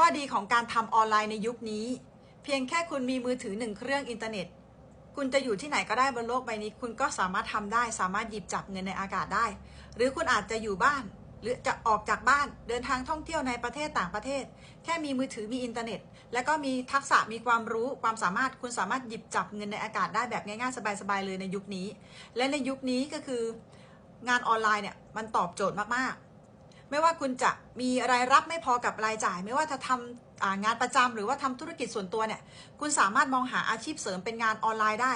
ข้อดีของการทำออนไลน์ในยุคนี้ เพียงแค่คุณมีมือถือหนึ่งเครื่องอินเทอร์เน็ต คุณจะอยู่ที่ไหนก็ได้บนโลกใบนี้ คุณก็สามารถทำได้ สามารถหยิบจับเงินในอากาศได้ หรือคุณอาจจะอยู่บ้าน หรือจะออกจากบ้านเดินทางท่องเที่ยวในประเทศต่างประเทศ แค่มีมือถือมีอินเทอร์เน็ต แล้วก็มีทักษะมีความรู้ความสามารถคุณสามารถหยิบจับเงินในอากาศได้แบบง่ายๆสบายๆเลยในยุคนี้ และในยุคนี้ก็คืองานออนไลน์เนี่ยมันตอบโจทย์มากๆ ไม่ว่าคุณจะมีรายรับไม่พอกับรายจ่าย ไม่ว่าจะทำงานประจำหรือว่าทำธุรกิจส่วนตัวเนี่ย คุณสามารถมองหาอาชีพเสริมเป็นงานออนไลน์ได้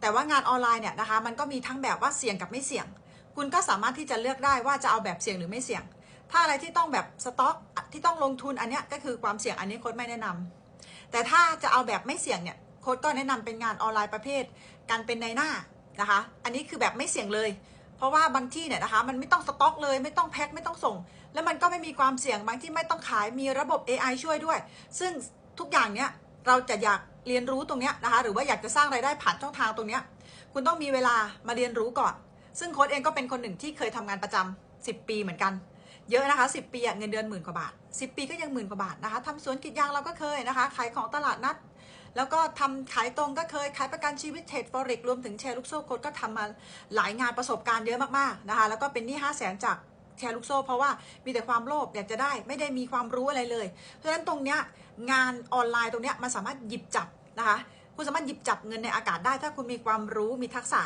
แต่ว่างานออนไลน์เนี่ยนะคะ มันก็มีทั้งแบบว่าเสี่ยงกับไม่เสี่ยง คุณก็สามารถที่จะเลือกได้ว่าจะเอาแบบเสี่ยงหรือไม่เสี่ยง ถ้าอะไรที่ต้องแบบสต็อกที่ต้องลงทุนอันนี้ก็คือความเสี่ยงอันนี้โค้ดไม่แนะนำแต่ถ้าจะเอาแบบไม่เสี่ยงเนี่ยโค้ดก็แนะนำเป็นงานออนไลน์ประเภท การเป็นในหน้านะคะ อันนี้คือแบบไม่เสี่ยงเลย เพราะว่าบางที่เนี่ยนะคะมันไม่ต้องสต็อกเลยไม่ต้องแพ็คไม่ต้องส่ง แล้วมันก็ไม่มีความเสี่ยงบางที่ไม่ต้องขายมีระบบ AI ช่วยด้วย ซึ่งทุกอย่างเนี้ยเราจะอยากเรียนรู้ตรงเนี้ยนะคะหรือว่าอยากจะสร้างรายได้ผ่านช่องทางตรงเนี้ยคุณต้องมีเวลามาเรียนรู้ก่อน ซึ่งโค้ดเองก็เป็นคนหนึ่งที่เคยทำงานประจำ10 ปีเหมือนกัน เยอะนะคะ 10 ปีเงินเดือนหมื่นกว่าบาท 10 ปีก็ยังหมื่นกว่าบาทนะคะทำสวนกรีดยางเราก็เคยนะคะขายของตลาดนัด แล้วก็ทำขายตรงก็เคย ขายประกันชีวิตเทรดฟอเร็กรวมถึงแชร์ลูกโซ่โค้ดก็ทำมาหลายงานประสบการณ์เยอะมากๆนะคะ แล้วก็เป็นหนี้ห้าแสนจากแชร์ลูกโซ่เพราะว่ามีแต่ความโลภอยากจะได้ไม่ได้มีความรู้อะไรเลย เพราะฉะนั้นตรงเนี้ยงานออนไลน์ตรงเนี้ยมันสามารถหยิบจับนะคะคุณสามารถหยิบจับเงินในอากาศได้ ถ้าคุณมีความรู้มีทักษะ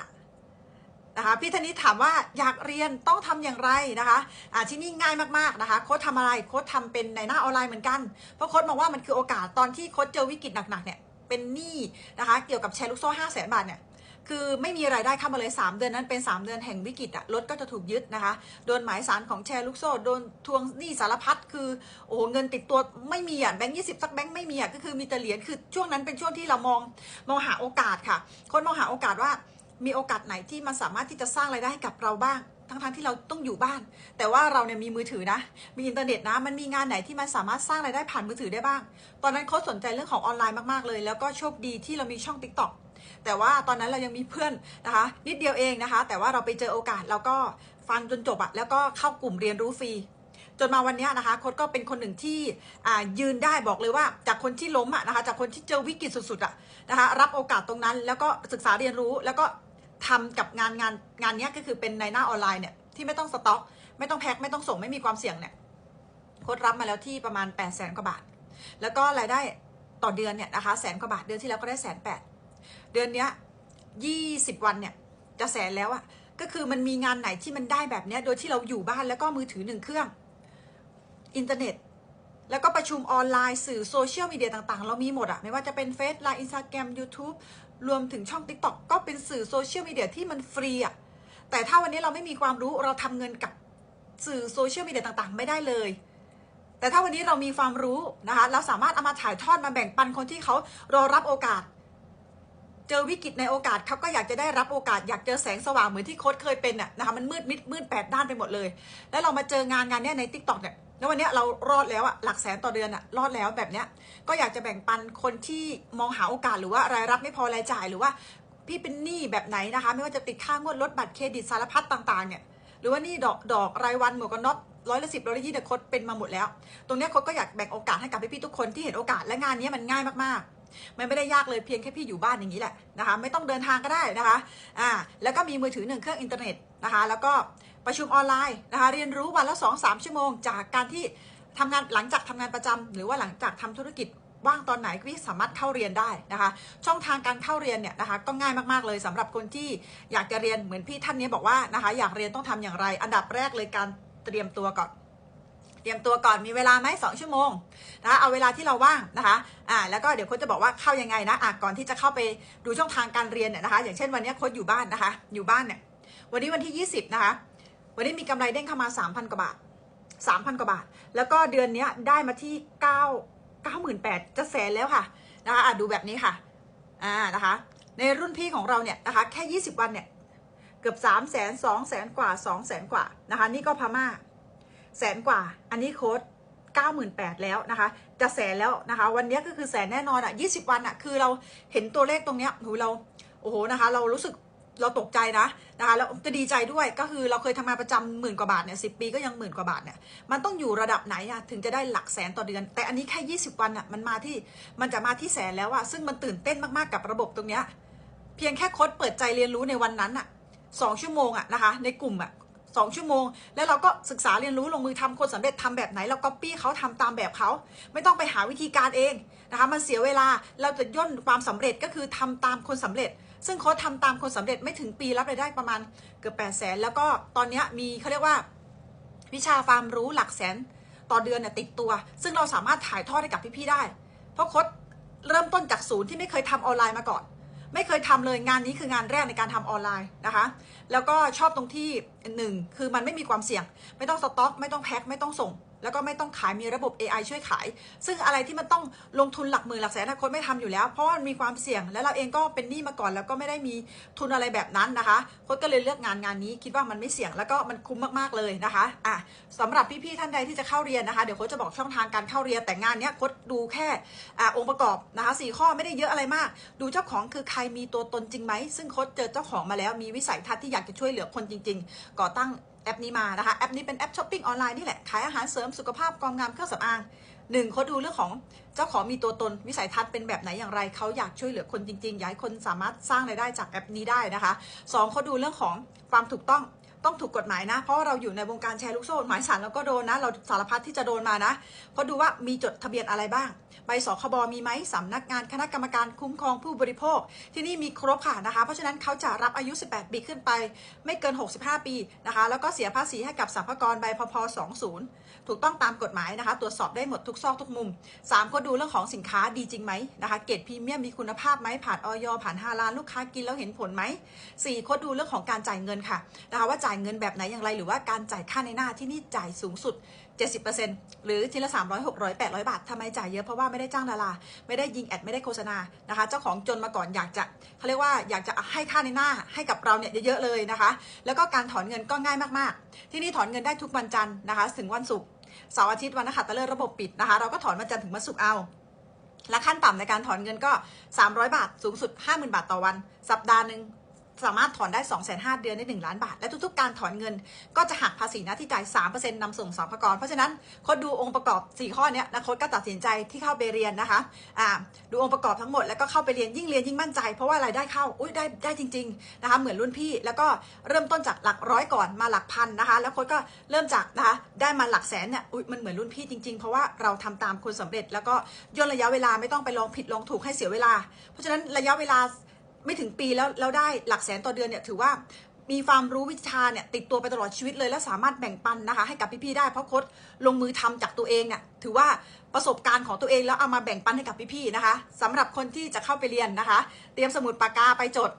นะคะพี่ธนิตถามว่าอยากเรียนต้องทำอย่างไรนะคะอ่าที่นี่ง่ายมากๆนะคะโค้ดทำอะไรโค้ดทำเป็นในหน้าออนไลน์เหมือนกันเพราะโค้ดมองว่ามันคือโอกาสตอนที่โค้ดเจอวิกฤตหนักๆเนี่ย เป็นหนี้นะคะเกี่ยวกับแชร์ลูกโซ่ห้าแสนบาทเนี่ยคือไม่มีรายได้เข้ามาเลย 3 เดือนนั้นเป็น 3 เดือนแห่งวิกฤตอะรถก็จะถูกยึดนะคะ โดนหมายสารของแชร์ลูกโซ่ โดนทวงหนี้สารพัดคือโอ้เงินติดตัวไม่มีอะแบงค์ยี่สิบสักแบงค์ไม่มีอะก็คือมีแต่เหรียญคือช่วงนั้นเป็นช่วงที่เรามองมองหาโอกาสค่ะ คนมองหาโอกาสว่า มีโอกาสไหนที่มันสามารถที่จะสร้างรายได้ให้กับเราบ้าง ทั้งๆทที่เราต้องอยู่บ้าน แต่ว่าเราเนี่ยมีมือถือนะ มีอินเทอร์เน็ตนะ มันมีงานไหนที่มันสามารถสร้างรายได้ผ่านมือถือได้บ้าง ตอนนั้นเขาสนใจเรื่องของออนไลน์มากๆเลย แล้วก็โชคดีที่เรามีช่อง t ิ k t o k แต่ว่าตอนนั้นเรายังมีเพื่อนนะคะ นิดเดียวเองนะคะ แต่ว่าเราไปเจอโอกาสแล้วก็ฟังจนจบอะแล้วก็เข้ากลุ่มเรียนรู้ฟรีจนมาวันเนี้ยนะคะโค้ดก็เป็นคนหนึ่งที่อ่ายืนได้บอกเลยว่าจากคนที่ล้มอะนะคะจากคนที่เจอวิกฤตสุดๆอะนะคะรับโอกาสตรงนั้นแล้วก็ศึกษาเรียนรู้แล้วก็ ทำกับงานงานงานนี้ก็คือเป็นในหน้าออนไลน์เนี่ยที่ไม่ต้องสต็อก ไม่ต้องแพ็คไม่ต้องส่งไม่มีความเสี่ยงเนี่ยโค้ดรับมาแล้วที่ประมาณ8ปดแสนกว่าบาท แล้วก็รายได้ต่อเดือนเนี่ยนะคะแสนกว่าบาทเดือนที่แล้วก็ได้แสนแปดเดือนเนี้ยยี่สิบวันเนี่ยจะแสนแล้วอะก็คือมันมีงานไหนที่มันได้แบบเนี้ยโดยที่เราอยู่บ้านแล้วก็มือถือหนึ่งเครื่อง อินเทอร์เน็ต แล้วก็ประชุมออนไลน์สื่อโซเชียลมีเดียต่างๆ เรามีหมดอะไม่ว่าจะเป็นเฟซไลน์อินสตาแกรมยูทูบรวมถึงช่อง TikTok ก็เป็นสื่อโซเชียลมีเดียที่มันฟรีอะแต่ถ้าวันนี้เราไม่มีความรู้เราทำเงินกับสื่อโซเชียลมีเดียต่างๆ ไม่ได้เลย แต่ถ้าวันนี้เรามีความรู้นะคะเราสามารถเอามาถ่ายทอดมาแบ่งปันคนที่เขารอรับโอกาส เจอวิกฤตในโอกาสเขาก็อยากจะได้รับโอกาสอยากเจอแสงสว่างเหมือนที่โค้ดเคยเป็นน่ะนะคะมันมืดมิดมืดแปดด้านไปหมดเลย แล้วเรามาเจองานงานเนี้ยในทิกตอกเนี่ยแล้ววันเนี้ยเรารอดแล้วอะหลักแสนต่อเดือนอะรอดแล้วแบบเนี้ยก็อยากจะแบ่งปันคนที่มองหาโอกาสหรือว่ารายรับไม่พอรายจ่ายหรือว่าพี่เป็นหนี้แบบไหนนะคะ ไม่ว่าจะติดค่างวดลดบัตรเครดิตสารพัดต่างๆเนี่ยหรือว่านี่ดอกดอกรายวันหมวกกันน็อกร้อยละสิบร้อยละยี่เดโคดเป็นมาหมดแล้ว ตรงเนี้ยโคดก็อยากแบ่งโอกาสให้กับพี่ๆทุกคนที่เห็นโอกาสและงานเนี้ยมันง่ายมากๆ มันไม่ได้ยากเลยเพียงแค่พี่อยู่บ้านอย่างนี้แหละนะคะไม่ต้องเดินทางก็ได้นะคะอ่าแล้วก็มีมือถือหนึ่งเครื่องอินเทอร์เน็ตนะคะแล้วก็ประชุมออนไลน์นะคะเรียนรู้วันละ2อสชั่วโมง จากการที่ทำงานหลังจากทำงานประจำหรือว่าหลังจากทำธุรกิจว่างตอนไหนก็สามารถเข้าเรียนได้นะคะ ช่องทางการเข้าเรียนเนี่ยนะคะก็ง่ายมากๆเลยสำหรับคนที่อยากจะเรียนเหมือนพี่ท่านนี้บอกว่านะคะอยากเรียนต้องทำอย่างไร อันดับแรกเลยการเตรียมตัวก่อน เตรียมตัวก่อนมีเวลาไหมสองชั่วโมงนะคะเอาเวลาที่เราว่างนะคะอ่าแล้วก็เดี๋ยวโค้ชจะบอกว่าเข้ายังไงนะอะก่อนที่จะเข้าไปดูช่องทางการเรียนเนี่ยนะคะ อย่างเช่นวันนี้โค้ชอยู่บ้านนะคะ อยู่บ้านเนี่ยวันนี้วันที่ 20 นะคะ วันนี้มีกำไรเด้งเข้ามา 3,000 กว่าบาท 3,000 กว่าบาท แล้วก็เดือนนี้ได้มาที่ 9 98,000จะแสนแล้วค่ะนะคะอะดูแบบนี้ค่ะอ่านะคะ ในรุ่นพี่ของเราเนี่ยนะคะแค่ 20 วันเนี่ยเกือบ3 0 0 0 0 0 2แสนกว่า 2 0 0แสนกว่านะคะ นี่ก็พม่า แสนกว่า อันนี้โค้ด98,000แล้วนะคะจะแสนแล้วนะคะ วันนี้ก็คือแสนแน่นอนอะ20 วันอะคือเราเห็นตัวเลขตรงเนี้ยหูเราโอ้โหนะคะ เรารู้สึกเราตกใจนะนะคะแล้วจะดีใจด้วยก็คือเราเคยทำงานประจำหมื่นกว่าบาทเนี่ยสิปีก็ยังหมื่นกว่าบาทเนี่ยมันต้องอยู่ระดับไหนอะถึงจะได้หลักแสนต่อเดือน แต่อันนี้แค่ 20 วันอะมันมาที่มันจะมาที่แสนแล้วอะซึ่งมันตื่นเต้นมากๆกับระบบตรงเนี้ยเพียงแค่โค้ดเปิดใจเรียนรู้ในวันนั้นอะสองชั่วโมงอะนะคะ ในกลุ่มอะ สองชั่วโมง แล้วเราก็ศึกษาเรียนรู้ลงมือทำคนสำเร็จทำแบบไหนเราก็ปี้เขาทำตามแบบเขาไม่ต้องไปหาวิธีการเองนะคะมันเสียเวลาเราจะย่นความสำเร็จก็คือทำตามคนสำเร็จ ซึ่งโค้ชทำตามคนสำเร็จไม่ถึงปีรับรายได้ประมาณเกือบแปดแสนแล้วก็ตอนนี้มีเขาเรียกว่าวิชาความรู้หลักแสนต่อเดือนเนี่ยติดตัว ซึ่งเราสามารถถ่ายทอดให้กับพี่ๆได้ เพราะโค้ชเริ่มต้นจากศูนย์ที่ไม่เคยทำออนไลน์มาก่อน ไม่เคยทำเลยงานนี้คืองานแรกในการทำออนไลน์นะคะ แล้วก็ชอบตรงที่หนึ่งคือมันไม่มีความเสี่ยง ไม่ต้องสต็อก ไม่ต้องแพ็คไม่ต้องส่ง แล้วก็ไม่ต้องขายมีระบบ AI ช่วยขาย ซึ่งอะไรที่มันต้องลงทุนหลักหมื่นหลักแสนนะคนไม่ทำอยู่แล้ว เพราะว่ามันมีความเสี่ยง และเราเองก็เป็นหนี้มาก่อน แล้วก็ไม่ได้มีทุนอะไรแบบนั้นนะคะโค้ชก็เลยเลือกงานงานนี้ คิดว่ามันไม่เสี่ยงแล้วก็มันคุ้มมากๆเลยนะคะอะสำหรับพี่ๆท่านใดที่จะเข้าเรียนนะคะเดี๋ยวโค้ชจะบอกช่องทางการเข้าเรียนแต่งานเนี้ยโค้ชดูแค่อ่าองค์ประกอบนะคะสี่ข้อไม่ได้เยอะอะไรมาก ดูเจ้าของคือใครมีตัวตนจริงไหมซึ่งโค้ชเจอเจ้าของมาแล้วมีวิสัยทัศน์ที่อยากจะช่วยเหลือคนจริง ๆ ก่อตั้ง แอปนี้มานะคะ แอปนี้เป็นแอปช้อปปิ้งออนไลน์นี่แหละ ขายอาหารเสริมสุขภาพกองงามเครื่องสำอางหนึ่งเขาดูเรื่องของเจ้าของมีตัวตนวิสัยทัศน์เป็นแบบไหนอย่างไรเขาอยากช่วยเหลือคนจริงๆ อยากให้คนสามารถสร้างรายได้จากแอปนี้ได้นะคะสองเขาดูเรื่องของความถูกต้อง ต้องถูกกฎหมายนะ เพราะาเราอยู่ในวงการแชร์ลูกโซ่หมายสารเราก็โดนนะ เราสารพัดที่จะโดนมานะเขาะดูว่ามีจดทะเบียนอะไรบ้าง ใบสคบมีไหมสำนักงานคณะกรรมการคุ้มครองผู้บริโภค ที่นี่มีครบค่ะนะคะ เพราะฉะนั้นเขาจะรับอายุ 18 ปีขึ้นไป ไม่เกิน 65 ปีนะคะ แล้วก็เสียภาษีให้กับสรรพากรใบพพ20 ถูกต้องตามกฎหมายนะคะ ตรวจสอบได้หมดทุกซอกทุกมุม 3 ก็ดูเรื่องของสินค้าดีจริงไหมนะคะเกรดพรีเมียมมีคุณภาพไหมผ่านออยผ่านฮาลาลลูกค้ากินแล้วเห็นผลไหม4โคดดูเรื่องของการจ่ายเงินค่ะนะคะว่าจ่ายเงินแบบไหนอย่างไร หรือว่าการจ่ายค่าในหน้าที่นี่จ่ายสูงสุด 70%หรือทีละ 300 600 800 บาททำไมจ่ายเยอะเพราะว่าไม่ได้จ้างดาราไม่ได้ยิงแอดไม่ได้โฆษณานะคะเจ้าของจนมาก่อนอยากจะเขาเรียกว่าอยากจะให้ค่าในหน้าให้กับเราเนี่ยเยอะๆเลยนะคะ แล้วก็การถอนเงินก็ง่ายมากๆ ที่นี่ถอนเงินได้ทุกวันจันทร์นะคะ ถึงวันศุกร์เสาร์อาทิตย์วันนักขัตฤกษ์ระบบปิดนะคะ เราก็ถอนวันจันทร์ถึงวันศุกร์เอาและขั้นต่ำในการถอนเงินก็ 300 บาท สูงสุด 50,000 บาทต่อวัน สัปดาห์หนึ่ง สามารถถอนได้ 2 5 0 0 0เดือนได้ 1 ล้านบาท และทุกๆ การถอนเงินก็จะหักภาษีหน้าที่จ่าย 3%นำส่งสรรพากร เพราะฉะนั้นโค้ดดูองค์ประกอบ 4 ข้อเนี้ยนะโค้ดก็ตัดสินใจที่เข้าไปเรียนนะคะอ่าดูองค์ประกอบทั้งหมดแล้วก็เข้าไปเรียนยิ่งเรียนยิ่งมั่นใจ เพราะว่ารายได้เข้าอุ้ยได้ได้จริงๆนะคะเหมือนรุ่นพี่แล้วก็เริ่มต้นจากหลักร้อยก่อนมาหลักพันนะคะแล้วโค้ดก็เริ่มจากนะคะได้มาหลักแสนเนี่ยอุ้ยมันเหมือนรุ่นพี่จริง ๆ เพราะว่าเราทำตามคนสำเร็จ แล้วก็ย่นระยะเวลาไม่ต้องไปลองผิดลองถูกให้เสียเวลา เพราะฉะนั้นระยะเวลา ไม่ถึงปีแล้วเราได้หลักแสนต่อเดือนเนี่ยถือว่ามีความรู้วิชาเนี่ยติดตัวไปตลอดชีวิตเลย และสามารถแบ่งปันนะคะ ให้กับพี่ๆได้เพราะโค้ดลงมือทำจากตัวเองเนี่ยถือว่าประสบการณ์ของตัวเองแล้วเอามาแบ่งปันให้กับพี่ๆนะคะสำหรับคนที่จะเข้าไปเรียนนะคะ เตรียมสมุดปากกาไปจด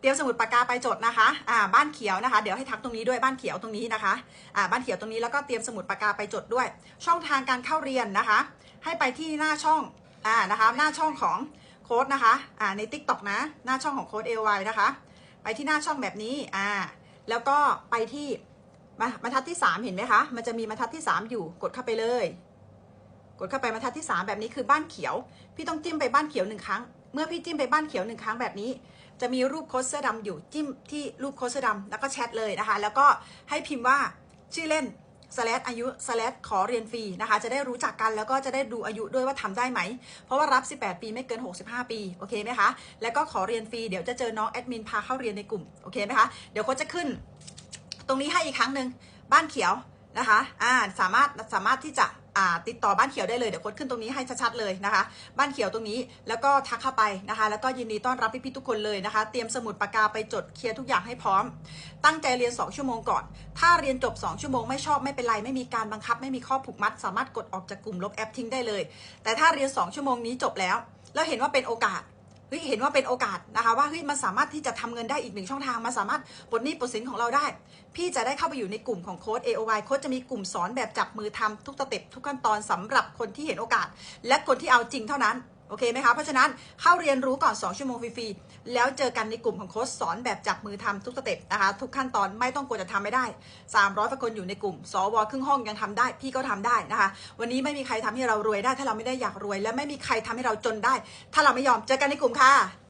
เตรียมสมุดปากกาไปจดนะคะอ่าบ้านเขียวนะคะ เดี๋ยวให้ทักตรงนี้ด้วยบ้านเขียวตรงนี้นะคะอ่าบ้านเขียวตรงนี้แล้วก็เตรียมสมุดปากกาไปจดด้วย ช่องทางการเข้าเรียนนะคะ ให้ไปที่หน้าช่องอ่านะคะหน้าช่องของ ค้ดนะคะอ่าใน t ิ k t o k นะ หน้าช่องของโค้ด AY นะคะ ไปที่หน้าช่องแบบนี้อ่าแล้วก็ไปที่มาบรรทัดที่ 3 เห็นไหมคะ มันจะมีบรรทัดที่ 3 อยู่กดเข้าไปเลย กดเข้าไปบรรทัดที่ 3 แบบนี้คือบ้านเขียว พี่ต้องจิ้มไปบ้านเขียวหนึ่งครั้ง เมื่อพี่จิ้มไปบ้านเขียวหนึ่งครั้งแบบนี้ จะมีรูปโค้ดเสื้อดำอยู่จิ้มที่รูปโค้ดเสื้อดำแล้วก็แชทเลยนะคะ แล้วก็ให้พิมพ์ว่าชื่อเล่น สแลอายุสแลขอเรียนฟรีนะคะ จะได้รู้จักกันแล้วก็จะได้ดูอายุด้วยว่าทำได้ไหม เพราะว่ารับ 18 ปีไม่เกิน 65 ปี โอเคไหมคะ แล้วก็ขอเรียนฟรี เดี๋ยวจะเจอน้องแอดมินพาเข้าเรียนในกลุ่ม โอเคไหมคะ เดี๋ยวเขาจะขึ้น ตรงนี้ให้อีกครั้งหนึ่งบ้านเขียวนะคะ อ่า สามารถ สามารถที่จะ ติดต่อบ้านเขียวได้เลยเดี๋ยวกดขึ้นตรงนี้ให้ชัดๆเลยนะคะ บ้านเขียวตรงนี้แล้วก็ทักเข้าไปนะคะ แล้วก็ยินดีต้อนรับพี่ๆทุกคนเลยนะคะ เตรียมสมุดปากกาไปจดเคลียร์ทุกอย่างให้พร้อม ตั้งใจเรียน 2 ชั่วโมงก่อน ถ้าเรียนจบ 2 ชั่วโมงไม่ชอบไม่เป็นไรไม่มีการบังคับ ไม่มีข้อผูกมัด สามารถกดออกจากกลุ่มลบแอปทิ้งได้เลย แต่ถ้าเรียน 2 ชั่วโมงนี้จบแล้ว แล้วเห็นว่าเป็นโอกาส ฮ้ยเห็นว่าเป็นโอกาสนะคะว่าเฮ้ยมันสามารถที่จะทำเงินได้อีกหนึ่งช่องทางมันสามารถปลดหนี้ปลดสินของเราได้ พี่จะได้เข้าไปอยู่ในกลุ่มของโค้ด AOY โค้ดจะมีกลุ่มสอนแบบจับมือทำทุกสเต็ปทุกขั้นตอนสำหรับคนที่เห็นโอกาส และคนที่เอาจริงเท่านั้น โอเคไหมคะ เพราะฉะนั้นเข้าเรียนรู้ก่อน 2 ชั่วโมงฟรีๆ แล้วเจอกันในกลุ่มของโค้ชสอนแบบจับมือทำทุกสเต็ปนะคะ ทุกขั้นตอนไม่ต้องกลัวจะทำไม่ได้ 300กว่าคนอยู่ในกลุ่ม สวครึ่งห้องยังทำได้ พี่ก็ทำได้นะคะ วันนี้ไม่มีใครทำให้เรารวยได้ ถ้าเราไม่ได้อยากรวย และไม่มีใครทำให้เราจนได้ ถ้าเราไม่ยอมเจอกันในกลุ่มค่ะ